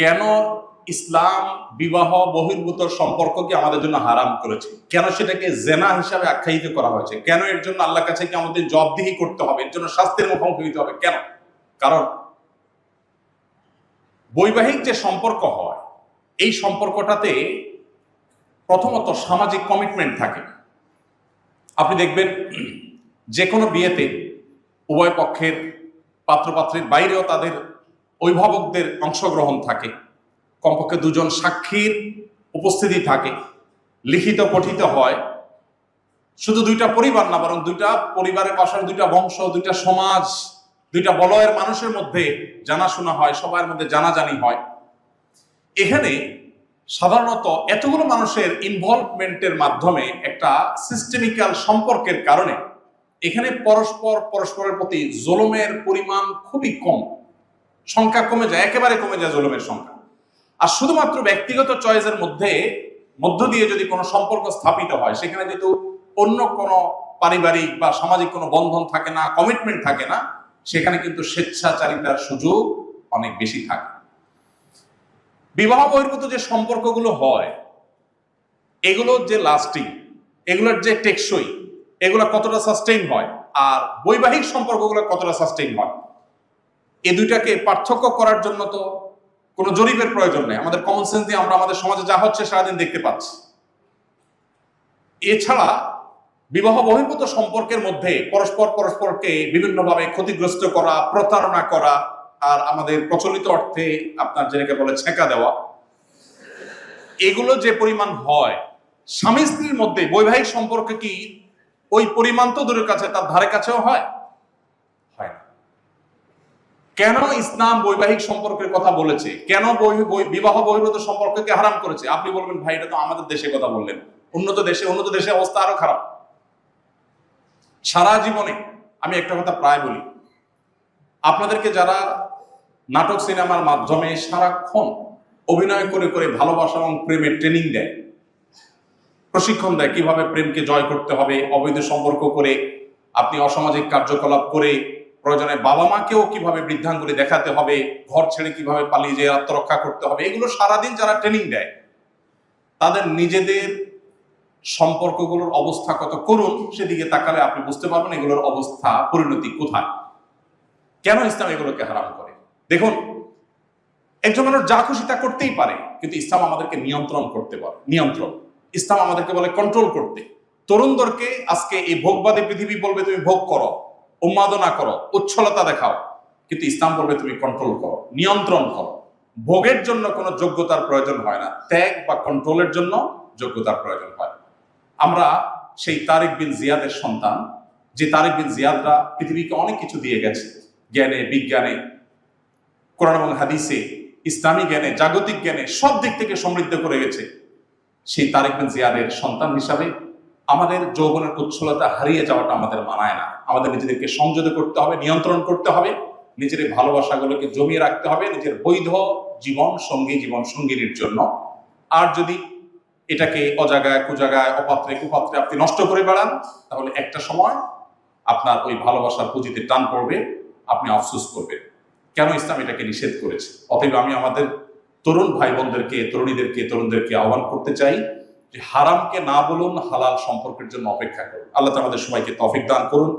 কেন ইসলাম বিবাহ বহির্ভূত সম্পর্ককে আমাদের জন্য হারাম করেছে? কেন সেটাকে জেনা হিসাবে আখ্যায়িত করা হয়েছে? কেন এর জন্য আল্লাহ কাছে কি আমাদের জবদিহি করতে হবে? এর জন্য শাস্তির মুখোমুখি হতে হবে? কেন? কারণ বৈবাহিক যে সম্পর্ক হয়, এই সম্পর্কটাতে প্রথমত সামাজিক কমিটমেন্ট থাকে। আপনি দেখবেন যে কোনো বিয়েতে উভয় পক্ষের পাত্রপাত্রীর বাইরেও তাদের অভিভাবকদের অংশগ্রহণ থাকে। কমপক্ষে দুজন সাক্ষীর উপস্থিতি থাকে। লিখিত, পঠিত হয়। শুধু দুইটা পরিবার না, বরং দুইটা পরিবারের পাশাপাশি দুইটা বংশ, দুইটা সমাজ, দুইটা বলয়ের মানুষের মধ্যে জানাশোনা হয়, সবার মধ্যে জানাজানি হয়। এখানে সাধারণত এতগুলো মানুষের ইনভলভমেন্টের মাধ্যমে একটা সিস্টেমিক্যাল সম্পর্কের কারণে এখানে পরস্পর, পরস্পরের প্রতি জোলমের পরিমাণ খুবই কম। সংখ্যা কমে যায়, একেবারে কমে যায় জোলমের সংখ্যা। আর শুধুমাত্র ব্যক্তিগত চয়েসের মধ্যে, মধ্য দিয়ে যদি কোনো সম্পর্ক স্থাপিত হয়, সেখানে যেহেতু অন্য কোনো পারিবারিক বা সামাজিক কোনো বন্ধন থাকে না কমিটমেন্ট থাকে না, সেখানে কিন্তু স্বেচ্ছাচারিতার সুযোগ অনেক বেশি থাকে। বিবাহ বহির্ভূত যে সম্পর্কগুলো হয়, এগুলো যে লাস্টিং এগুলোর যে টেকসই, এগুলো কতটা সাস্টেইন হয়, আর বৈবাহিক সম্পর্কগুলো কতটা সাস্টেইন হয় এই দুইটাকে পার্থক্য করার জন্য তো কোনো জরিপের প্রয়োজন নেই। আমাদের কমন সেন্স দিয়ে আমরা আমাদের সমাজে যা হচ্ছে সারাদিন দেখতে পাচ্ছি। এছাড়া বিবাহ বহির্ভূত সম্পর্কের মধ্যে পরস্পর পরস্পরকে বিভিন্নভাবে ক্ষতিগ্রস্ত করা, প্রতারণা করা আর আমাদের প্রচলিত অর্থে আপনার যেটাকে বলে ছেঁকা দেওয়া, এগুলো যে পরিমাণ হয় স্বামী স্ত্রীর মধ্যে বৈবাহিক সম্পর্কে কি ওই পরিমাণ তো দূরের কাছে, তার ধারে কাছেও হয়? কেন ইসলাম বৈবাহিক সম্পর্কের কথা বলেছে? কেন বিবাহ বহির্ভূত সম্পর্ককে হারাম করেছে? আপনি বলবেন, ভাই, এটা তো আমাদের দেশে কথা বললেন। উন্নত দেশে উন্নত দেশে অবস্থা আরও খারাপ। সারা জীবনে, আমি একটা কথা প্রায় বলি, আপনাদেরকে যারা নাটক, সিনেমার মাধ্যমে সারাক্ষণ অভিনয় করে করে ভালোবাসা এবং প্রেমের ট্রেনিং দেয়, প্রশিক্ষণ দেয় কীভাবে প্রেমকে জয় করতে হবে, অবৈধ সম্পর্ক করে, আপনি অসামাজিক কার্যকলাপ করে প্রয়োজনে বাবা মাকেও কীভাবে বৃদ্ধাঙ্গুলি দেখাতে হবে, ঘর ছেড়ে কীভাবে পালিয়ে যেয়ে আত্মরক্ষা করতে হবে, এগুলো সারাদিন যারা ট্রেনিং দেয়, তাদের নিজেদের সম্পর্কগুলোর অবস্থা কত করুন, সেদিকে তাকালে আপনি বুঝতে পারবেন এগুলোর অবস্থা, পরিণতি কোথায়। কেন ইসলাম এগুলোকে হারাম করে? দেখুন, একজন মানুষ যা খুশি তা করতেই পারে, কিন্তু ইসলাম আমাদেরকে নিয়ন্ত্রণ করতে পারে নিয়ন্ত্রণ। ইসলাম আমাদেরকে বলে কন্ট্রোল করতে। তরুণদেরকে আজকে এই ভোগবাদী পৃথিবী বলবে, তুমি ভোগ করো। উন্মাদনা করো, উচ্ছলতা দেখাও। কিন্তু ইসলাম বলবে তুমি কন্ট্রোল করো, নিয়ন্ত্রণ করো। ভোগের জন্য কোনো যোগ্যতার প্রয়োজন হয় না। ত্যাগ বা কন্ট্রোলের জন্য যোগ্যতার প্রয়োজন হয়। আমরা সেই তারিক বিন জিয়াদের সন্তান, যে তারিক বিন জিয়াদরা পৃথিবীকে অনেক কিছু দিয়ে গেছে। জ্ঞানে, বিজ্ঞানে, কোরআন এবং হাদিসে, ইসলামী জ্ঞানে, জাগতিক জ্ঞানে সব দিক থেকে সমৃদ্ধ করে গেছে। সেই তারেক বিন জিয়াদের সন্তান হিসাবে আমাদের যৌবনের উচ্ছলতা হারিয়ে যাওয়াটা আমাদের মানায় না। আমাদের নিজেদেরকে সংযত করতে হবে, নিয়ন্ত্রণ করতে হবে, নিজের ভালোবাসাগুলোকে জমিয়ে রাখতে হবে, নিজের বৈধ জীবন, সঙ্গী জীবন, সঙ্গিনীর জন্য। আর যদি এটাকে অজাগায়, কুজাগায়, অপাত্রে, কুপাত্রে আপনি নষ্ট করে বেড়ান, তাহলে একটা সময় আপনার ওই ভালোবাসার পুঁজিতে টান পড়বে, আপনি আফসোস করবেন। কেন ইসলাম এটাকে নিষেধ করেছে? অতএব আমি আমাদের তরুণ ভাই বোনদেরকে তরুণীদেরকে, তরুণদেরকে আহ্বান করতে চাই হারামকে না বলুন হালাল সম্পর্কের জন্য অপেক্ষা করুন। আল্লাহ আমাদের সবাইকে তফিক দান করুন।